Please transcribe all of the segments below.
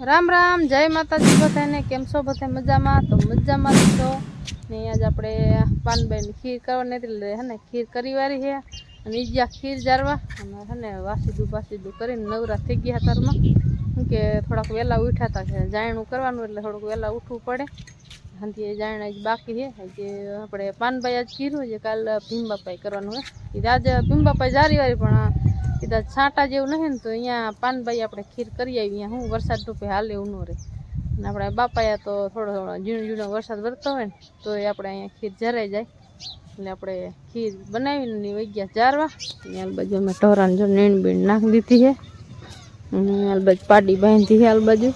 રામ રામ, જય માતાજી બધાને, કેમ છો બધા મજામાં? તો મજામાં છો. ને આજ આપણે પાનબેન ખીર કરવાની હતી, એટલે હે ખીર કરી વારી છે. અને ઈજા ખીર જારવા. અને હે ને વાસીદું બાસીદું કરીને નવરા થઈ ગયા તારમાં શું કે થોડાક વહેલા ઉઠ્યા હતા કે જાયણું કરવાનું, એટલે થોડુંક વહેલા ઉઠવું પડે. હાંથી એ જ બાકી છે. જે આપણે પાનભાઈ આજ કીધું છે કાલ ભીમબાપાઈ કરવાનું હોય. એ આજે ભીમબાપાઈ જારી વારી પણ કીધા, છાંટા જેવું નથી ને તો અહીંયા પાનભાઈ આપણે ખીર કરી આવી અહીંયા હું વરસાદ રૂપે હાલે એવું ન રહે. અને આપણે બાપાયા તો થોડો થોડો ઝીણો ઝીણો વરસાદ વરતો હોય ને તો એ આપણે અહીંયા ખીર જરાઈ જાય. એટલે આપણે ખીર બનાવીને વહી ગયા ચારવા અને હાલ બાજુ અમે ઢોરાને જો નીણ બીણ નાખી દીધી છે. અને હાલ બાજુ પાડી બાંધી છે હાલ બાજુ.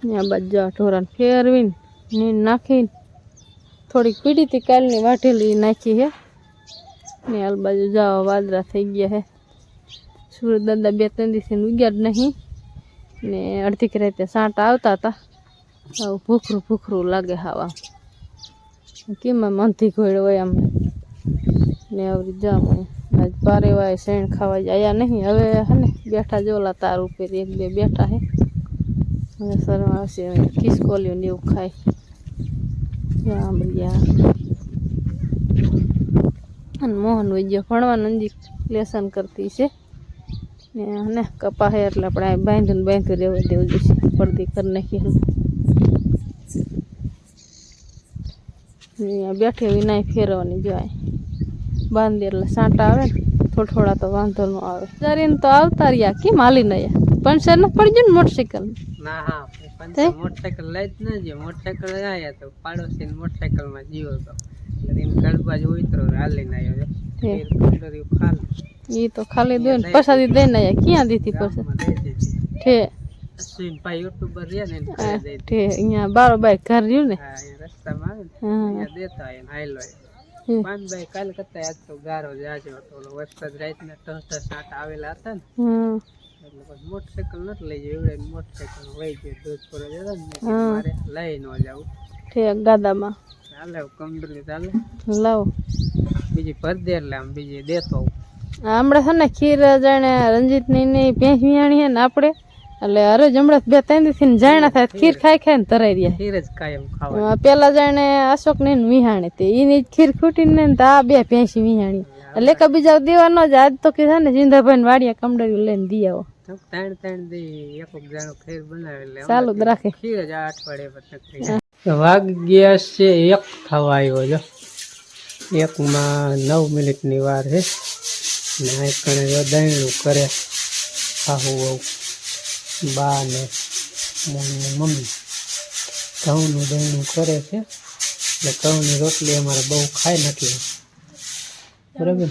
ત્યાં બાજુ જો ઢોરાને ફેરવીને નીણ નાખીને થોડીક પીડી હતી કાલની વાઢેલી નાખી છે. ને હાલ બાજુ જાઓ વાદળા થઈ ગયા હે. સુરત દાદા બે ત્રણ દિવસે ઉગ્યા જ નહીં. ને અડધીક રાતે સાંટા આવતા હતા. આવું ભૂખરું ભૂખરું લાગે હાવા. કેમ આમ અંધી ઘોડ હોય આમ? ને આવરી જામ આજ પારે વાય શેણ ખાવા આયા નહીં. હવે હે ને બેઠા જોલા તાર ઉપર એક બે બેઠા હે. હવે શરમ આવશે ખિસકોલ્યું ને એવું ખાય. જામ રહ્યા અને મોહન વૈદ્ય ભણવા નજીક લેસન કરતી છે. ને ને કપા હે એટલે આપણે બાંધીને બાંધી રહેવા દેવું જોઈએ પડદી કરી નાખીએ બેઠી વિનાય ફેરવાની જાય બાંધી એટલે સાંટા આવે ને, થોડા તો વાંધો ન આવે. જરીને તો આવતા રહ્યા કેમ હાલી નયા પંચર ન પડી ને મોટરસાઇકલ ના, હા. મોટરસાયકલ લઈ જ ન જે મોટરસાયકલ આવ્યા તો પાડોશી મોટરસાયકલમાં જીવો તો. એટલે એને ઘર બાજુ ઉતરો હાલીને આવ્યો તે. છે ખાલી. એ તો ખાલી દે ને. પછાડી દઈને આયા. ક્યાં દીધી ગામમાં ઠે અશ્વિન ભાઈ યુટ્યુબર રહ્યા ને દઈ ઠે અહીંયા બારોબાર ઘર રહ્યું ને. રસ્તામાં આવે ને. દેતા હોય ને હમ. પાનભાઈ કાલ કરતા આજ તો ગારો જાજો હતો. વરસાદ રાતના ટહટા સાટા આવેલા હતા ને. એટલે પછી મોટરસાયકલ નથી લઈ જાય એવડે મોટરસાયકલ વહી ગયો દૂધ પર જતા ને એટલે મારે લઈ ન જાવું. ઠેક ગાદામાં. ચાલે કમડલી ચાલે. લાવો. બીજી ભર દે એટલે આમ બીજી દેતો હમણાં છે ને ખીર જાણે રંજીતની ની ભેંસ વિયાણી ને આપણે એટલે અરે હમણાં બે ત્રણ દિવસ જાણ્યા થાય ખીર. ખાઈ ખાઈ ને તરાઈ રહ્યા. ખીર જ કાયમ ખાવા પેલા જાણે અશોક ને વિહાણી તે એની ખીર ખૂટીને ને તો આ બે ભેંસી વિહાણી. એટલે કે બીજા દેવાનો ન જ આજ તો કીધા ને જીંદાભાઈ વાડિયા કમડરી લઈને દી આવો. ત્રણ ત્રણ દી એક એક જાણો ખીર બનાવે એટલે ચાલુ જ રાખે. ખીર જ આ અઠવાડિયે પછી વાગ ગયા છે એક થવા આવ્યો જો. એકમાં નવ મિનિટની વાર છે. ને આ કણે દહીણું કરે. આહુ બહુ બા ને મમ્મી. ઘઉંનું દહીણું કરે છે. એટલે ઘઉંની રોટલી અમારે બહુ ખાય નથી. બરાબર?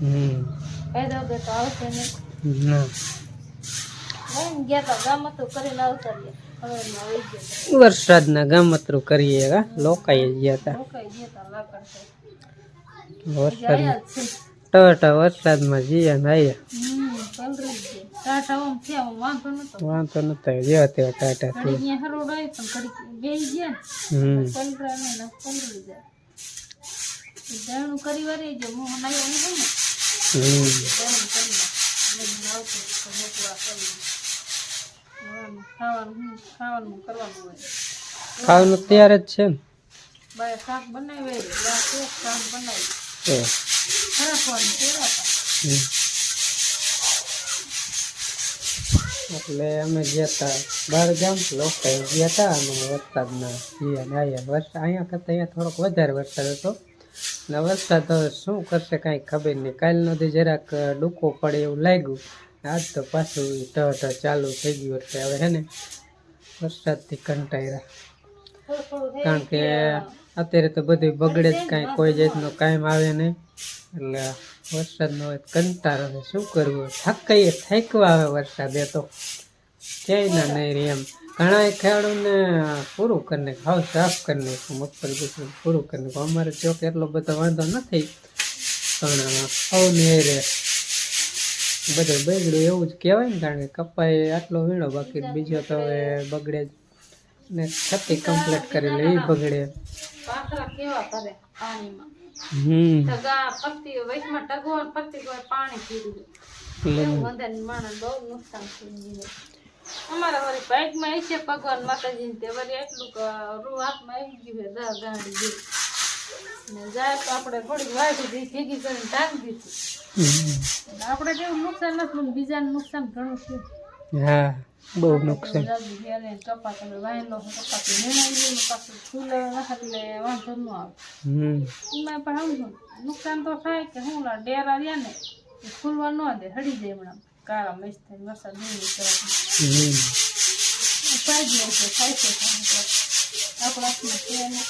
હમ. ના વરસાદના ગામતરું કરીએ કા લોકાએ ગયા હતા વરસાદ ટટા વરસાદમાં જઈએ ને આવ્યા વાંધો નતો જેવા તેવા ટાટા થી હમ હમ ખાવાનું તૈયાર જ છે. એટલે અમે ગયા હતા બહાર ગામ લોકો ગયા હતા અને વરસાદના અહીંયા વરસાદ અહીંયા કરતા અહીંયા થોડોક વધારે વરસાદ હતો. વરસાદ હવે શું કરશે? કાંઈ ખબર નહીં. કાલ નથી જરાક ડૂકો પડે એવું લાગ્યું. આજ તો પાછું ઢ ચાલુ થઈ ગયું એટલે હવે હે ને, વરસાદથી કંટાળ્યા કારણ કે અત્યારે તો બધું બગડે જ કાંઈ. કોઈ જાતનો કાયમ આવે નહીં. એટલે વરસાદનો તો કંટાળો શું કરવું? થાકાઈએ થાકવા આવે વરસાદ એ તો. ક્યાંય ના નહીં રે એમ. ઘણા ખેડૂતને પૂરું કરીને હાવ સાફ કરી નાખ્યું મગફળી પૂરું કરી નાખ્યું અમારે ચોક એટલો બધો વાંધો નથી પણ હાવ નહીં રે. બધું બગડ્યું એવું જ કહેવાય ને કારણ કે કપાઈ આટલો વીણો બાકી બીજો તો હવે બગડે જ. ને છતી કમ્પ્લીટ કરી લે એ બગડે. હમ. પાણી પીધું માણસ બહુ નુકસાન થઈ ગયું. અમારા વળી બાઇકમાં છે ભગવાન માતાજીને તે વળી એટલું રૂ હાથમાં આવી ગયું છે દહ ગાડી જેવું ને જાય તો આપણે થોડીક વાટી દઈ ભેગી કરીને ટાંકી દીધી. આપણે જેવું નુકસાન નથી બીજાને નુકસાન ઘણું છે. હા બહુ નુકસાન. જલ્દી ઘેરે કપા તમે વાયેલો હોય કપા તો નીણાઈ ગયું ને પાછું ફૂલે એટલે વાંધો ન આવે. એમાં પણ સમજો નુકસાન તો થાય કે લા ડેરા રહ્યા ને ખુલવા ફૂલવા ન દે હળી જાય હમણાં કાળા mas tem nossa dúvida. થાય છે કામ તો. આપણા હાથમાં છે નહીં.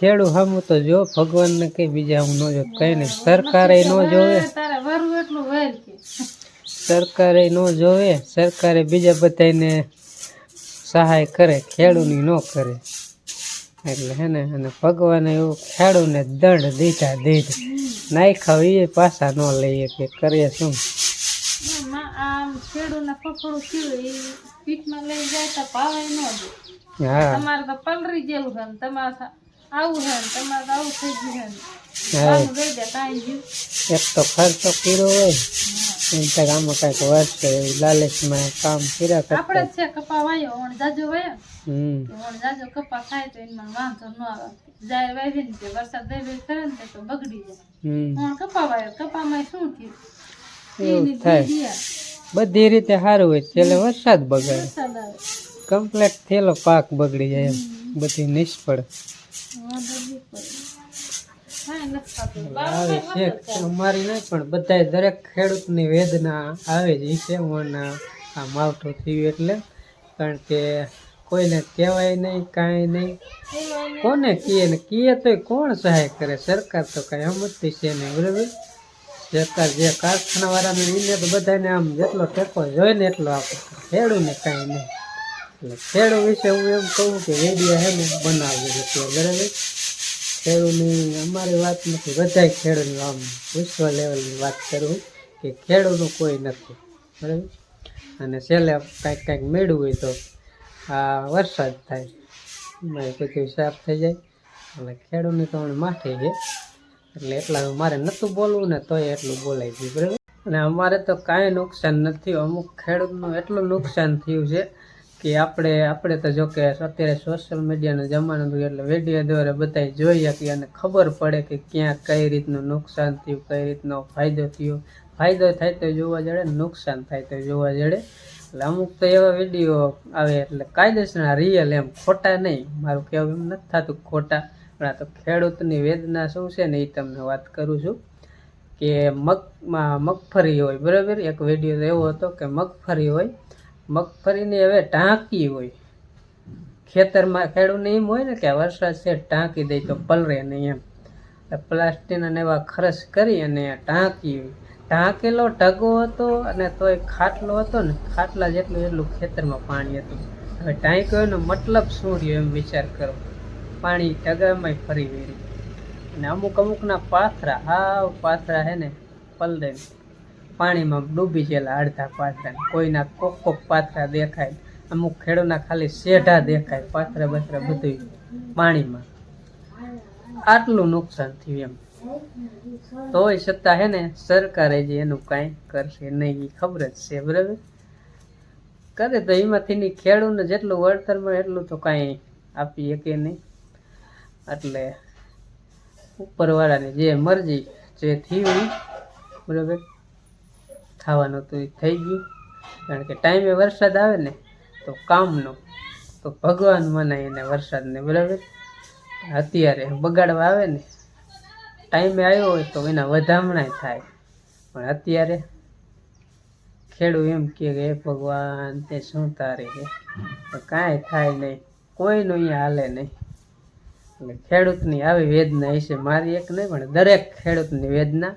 ખેડૂ હમું તો જો ભગવાનને કઈ બીજા હું ન જો કઈ નહીં. સરકારે ન જોવે. સરકારે ન જોવે. સરકારે બીજા બધાને સહાય કરે ખેડૂની ન કરે. એટલે હે ને અને ભગવાને એવું ખેડૂને દંડ દીધા દીધ. નાખ્યા એ પાછા ન લઈએ કે કરીએ શું? ખેડૂને ફફડું થયું એ પીઠમાં લઈ જાય તો ભાવે ન દે. તમારે તો પલરી જેવું છે ને તમારે આવું છે ને તમારે તો આવું થઈ ગયું છે ને. કાંઈ ગયું એક તો ખર્ચો કર્યો હોય એમ તક આમાં કાંઈક વર્ષે લાલચમાં કામ કર્યા આપણે કરતા છે કપા વાયો ઓણ જાજો વાયો. ઓણ જાજો કપા થાય તો એમાં વાંધો ન આવે. જાય વાવી ને વરસાદ દઈ કરે ને તો બગડી જાય. ઓણ કપા વાયો કપામાં શું થયું? એવું થાય. બધી રીતે સારું હોય છેલ્લે વરસાદ બગાડે. કમ્પ્લેટ થયેલો પાક બગડી જાય એમ. બધી નિષ્ફળ. આવે છે. અમારી નહીં પણ બધા દરેક ખેડૂતની વેદના આવે જ છે. મોના આ માવઠું થયું એટલે. કારણ કે કોઈને કહેવાય નહીં, કાંઈ નહીં. કોને કીએ ને કીએ તોય કોણ સહાય કરે? સરકાર તો કાંઈ સમજતી છે નહીં, બરાબર? સરકાર જે કારખાના વાળાને એને તો બધાને આમ જેટલો ટેકો જોઈએ ને એટલો આપે. ખેડૂને કાંઈ નહીં. એટલે ખેડૂ વિશે હું એમ કહું કે રેડિયા હે ને બનાવવું છે બરાબર? ખેડૂની અમારી વાત નથી, બધાય ખેડૂની આમ વિશ્વ લેવલની વાત કરું કે ખેડૂતનું કોઈ નથી, બરાબર? અને છેલ્લે કાંઈક કાંઈક મેળવું હોય તો આ વરસાદ થાય. એમાં બધું સાફ થઈ જાય. એટલે ખેડૂની તો માઠે છે. એટલે એટલા મારે નહોતું બોલવું ને તોય એટલું બોલાઈ ગયું, બરાબર? અને અમારે તો કાંઈ નુકસાન નથી, અમુક ખેડૂતનું એટલું નુકસાન થયું છે કે આપણે આપણે તો જો કે અત્યારે સોશિયલ મીડિયાનો જમાનો એટલે વીડિયો દ્વારા બધા જોઈ શકીએ અને ખબર પડે કે ક્યાં કઈ રીતનું નુકસાન થયું, કઈ રીતનો ફાયદો થયો. ફાયદો થાય તો જોવા જડે નુકસાન થાય તો જોવા જડે. એટલે અમુક તો એવા વીડિયો આવે એટલે કાયદેસરના રિયલ એમ ખોટા નહીં. મારું કહેવું એમ નથી થતું ખોટા. પણ આ તો ખેડૂતની વેદના શું છે ને એ તમને વાત કરું છું કે મગમાં મગફળી હોય, બરાબર? એક વીડિયો એવો હતો કે મગફળી હોય, મગફળીની હવે ટાંકી હોય. ખેતરમાં ખેડૂતને એમ હોય ને કે વરસાદ છે, ટાંકી દઈ તો પલરે નહીં એમ. પ્લાસ્ટિક પ્લાસ્ટિકના એવા ખર્ચ કરી અને ટાંકી હોય ટાંકેલો ટગો હતો અને તોય ખાટલો હતો ને, ખાટલા જેટલું એટલું ખેતરમાં પાણી હતું. હવે ટાંક્યોનો મતલબ શું રહ્યો એમ વિચાર કરો. પાણી ટગામાં ફરી વેરી. અને અમુક અમુકના પાથરા, હાવ પાથરા હે ને પલદે પાણીમાં ડૂબી ગયેલા અડધા પાથરા. કોઈના કોક કોક પાથરા દેખાય. અમુક ખેડૂતના ખાલી શેઢા દેખાય. પાથરા બાથરા બધું પાણીમાં. આટલું નુકસાન થયું એમ. તોય છતાં હે ને, સરકારે જે એનું કાંઈ કરશે નહીં એ ખબર જ છે, બરાબર? કરે તો એમાંથી ની ખેડૂતને જેટલું વળતર મળે એટલું તો કાંઈ આપી શકે નહીં? એટલે ઉપરવાળાની જે મરજી જે થયું બરાબર? થવાનું તો એ થઈ ગયું. કારણ કે ટાઈમે વરસાદ આવે ને, તો કામનો, તો ભગવાન મનાય એને વરસાદને, બરાબર? અત્યારે બગાડવા આવે ને ટાઈમે આવ્યો હોય તો એના વધામણાય થાય. પણ અત્યારે ખેડૂત એમ કે હે ભગવાન, તે શું તારે છે? કાંઈ થાય નહીં. કોઈનું અહીંયા હાલે નહીં. એટલે ખેડૂતની આવી વેદના હશે મારી એક નહીં પણ દરેક ખેડૂતની વેદના.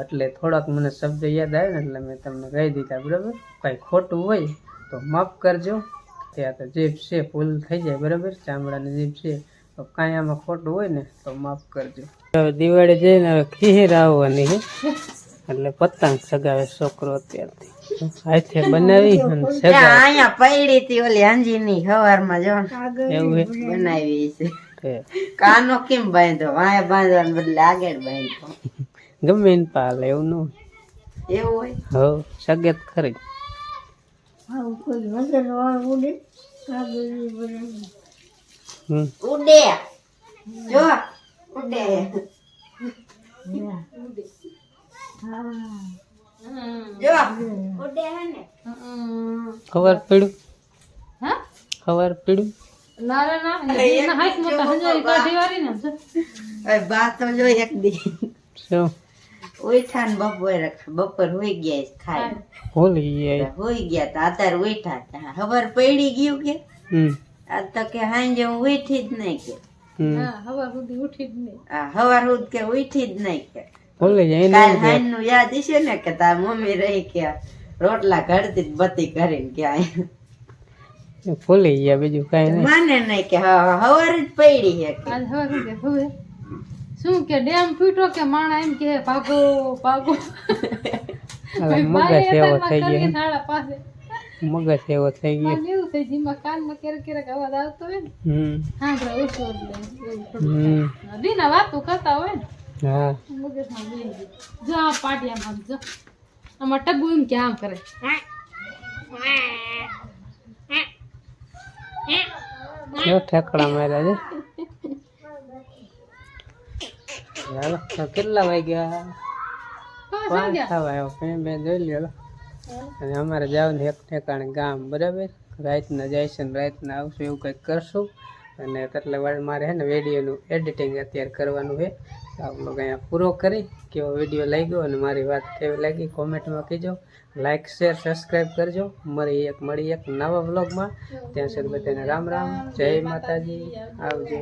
એટલે થોડાક મને શબ્દ યાદ આવે ને એટલે મેં તમને કહી દીધા બરાબર? કાંઈ ખોટું હોય તો માફ કરજો. ત્યાં તો જીભ છે ફૂલ થઈ જાય બરાબર? ચામડાની જીભ છે. તો કાંઈ આમાં ખોટું હોય ને તો માફ કરજો. હવે દિવાળી જઈને હવે ખીર આવવાની છે. એટલે પતંગ સગાવે છોકરો અત્યારથી. હાથે બનાવી અને સગાવે. અહીંયા પૈડી હતી ઓલી અંજીની સવારમાં જો. એવું બનાવી છે. તે કાનો કેમ બાંધો? વાય બાંધવાને બદલે આગળ બાંધ્યો ગમે એને પાલે એવું ન એવું હોય? હો સગત ખરી. હમ. ઉડે. જો ઉડે. જો ઉડે ખબર પડ્યું હા? ખબર પડ્યું બપોરે ગયા ગયા. તા અત્યારે ઉઠા તા ખબર પડી ગયું કે? આ તો કે હાંજે હું ઉઠી જ નહીં કે. હવાર સુધી ઉઠી જ નહીં. આ હવાર સુધી કે ઉઠી જ નહીં કે. ભૂલી જાય કાલનું યાદ છે ને કે તાર મમ્મી રહી કે રોટલા ઘડતી જ બતી કરીને કે. ભૂલી ગયા બીજું કઈ નહીં. માને નહીં કે હ- હવાર જ પડી છે આજ હવા શું કે હવે. શું કે ડેમ ફૂટ્યો કે માણા એમ કે ભાગો ભાગો. હવે મગજ એવો થઈ ગયો પાસે. મગજ એવો થઈ ગયો. એવું થઈ જીમાં કાનમાં ક્યારેક ક્યારેક અવાજ આવતો હોય ને. હા આપણે ઓછો એટલે દીના વાતો કરતા હોય ને. હા. મગજમાં બેસી ગયું. જો આ પાટિયામાં જો. આમાં ટગુ એમ કે આમ કરે. કેવો ઠેકડા માર્યા છે? કેટલા વાગ્યા? પાંચ થવા આવ્યો મેં બે જોઈ લ્યો અને અમારે જવાનું એક ઠેકાણે ગામ, બરાબર? રાતના જઈશું ને રાતના આવશું, એવું કંઈક કરશું. અને એટલે મારે છે ને વિડીયોનું એડિટિંગ અત્યારે કરવાનું છે. તો આપ અહીંયા પૂરો કરી કેવો વીડિયો લાગ્યો અને મારી વાત કેવી લાગી કોમેન્ટમાં કહેજો. લાઇક શેર સબસ્ક્રાઈબ કરજો. મળી એક મળી એક નવા વ્લોગમાં ત્યાં સુધી બધાને રામ રામ. જય માતાજી. આવજો.